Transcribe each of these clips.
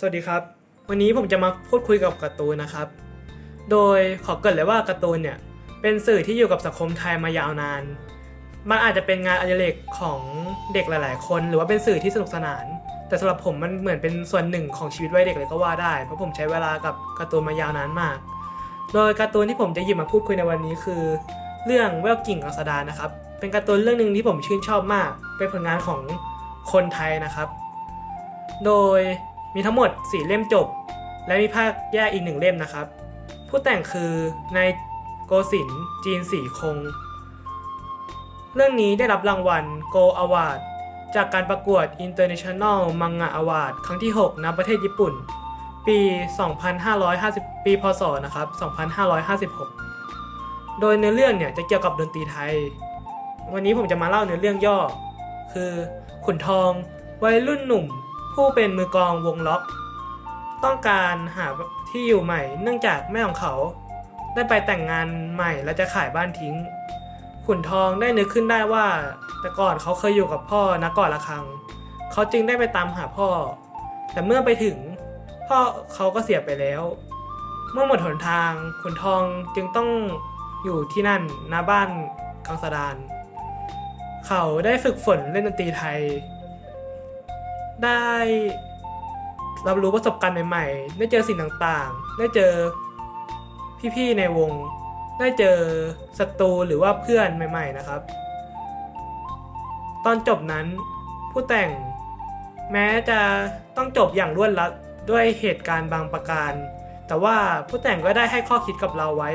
สวัสดีครับ วันนี้ผมจะมาพูดคุยกับการ์ตูนนะครับ โดยขอเกริดเลยว่าการ์ตูนเนี่ยเป็นสื่อที่อยู่กับสังคมไทยมายาวนาน มันอาจจะเป็นงานอดิเรกของเด็กหลาย ๆ คน หรือว่าเป็นสื่อที่สนุกสนาน แต่สำหรับผมมันเหมือนเป็นส่วนหนึ่งของชีวิตวัยเด็กเลยก็ว่าได้ เพราะผมใช้เวลากับการ์ตูนมายาวนานมาก โดยการ์ตูนที่ผมจะหยิบมาพูดคุยในวันนี้คือ เรื่องแววกิ่งกังสดานะครับ เป็นการ์ตูนเรื่องหนึ่งที่ผมชื่นชอบมาก เป็นผลงานของคนไทยนะครับ โดย มีทั้งหมด 4 เล่มจบ และมีภาคแยกอีกหนึ่งเล่มนะครับ ผู้แต่งคือนายโกศินจีนสีคง เรื่องนี้ได้รับรางวัล Go Award จากการประกวด International Manga Award ครั้งที่ 6 ณ ประเทศญี่ปุ่น ปี 2550 ปี พศ นะครับ 2556 โดยเนื้อเรื่องเนี่ยจะเกี่ยวกับดนตรีไทย วันนี้ผมจะมาเล่าเนื้อเรื่องย่อ คือขุนทอง วัยรุ่นหนุ่ม ผู้เป็นมือกองวงล็อก ต้องการหาที่อยู่ใหม่ เนื่องจากแม่ของเขา ได้ไปแต่งงานใหม่และจะขายบ้านทิ้ง ขุนทองได้นึกขึ้นได้ว่า แต่ก่อนเขาเคยอยู่กับพ่อนักก่อนละครัง เขาจึงได้ไปตามหาพ่อ แต่เมื่อไปถึงพ่อเขาก็เสียไปแล้ว เมื่อหมดหนทางขุนทองจึงต้องอยู่ที่นั่นณบ้านกังสดาน เขาได้ฝึกฝนเล่นดนตรีไทย ได้รับรู้ประสบการณ์ใหม่ ๆ ได้เจอสิ่งต่างๆ ได้เจอพี่ๆในวง ได้เจอศัตรูหรือว่าเพื่อนใหม่ ๆ นะครับ ตอนจบนั้นผู้แต่งแม้จะต้องจบอย่างรวดรัดด้วยเหตุการณ์บางประการ แต่ว่าผู้แต่งก็ได้ให้ข้อคิดกับเราไว้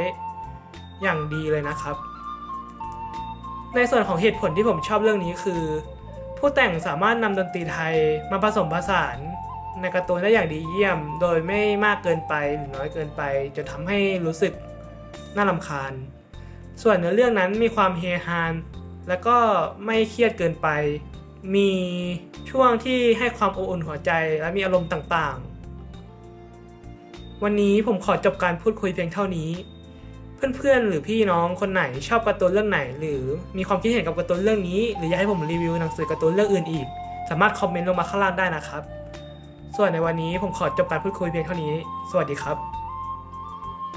อย่างดีเลยนะครับ ในส่วนของเหตุผลที่ผมชอบเรื่องนี้คือ ผู้แต่งสามารถนำดนตรีไทยมาผสมผสานในการ์ตูนได้อย่างดีเยี่ยม โดยไม่มากเกินไปหรือน้อยเกินไปจนทำให้รู้สึกน่ารำคาญ ส่วนเนื้อเรื่องนั้นมีความเฮฮาและก็ไม่เครียดเกินไป มีช่วงที่ให้ความอบอุ่นหัวใจและมีอารมณ์ต่างๆ วันนี้ผมขอจบการพูดคุยเพียงเท่านี้ เพื่อนๆ หรือพี่น้องคนไหนชอบการ์ตูนเรื่องไหน หรือมีความคิดเห็นกับการ์ตูนเรื่องนี้ หรืออยากให้ผมรีวิวหนังสือการ์ตูนเรื่องอื่นอีก สามารถคอมเมนต์ลงมาข้างล่างได้นะครับ ส่วนในวันนี้ผมขอจบการพูดคุยเพียงเท่านี้ สวัสดีครับ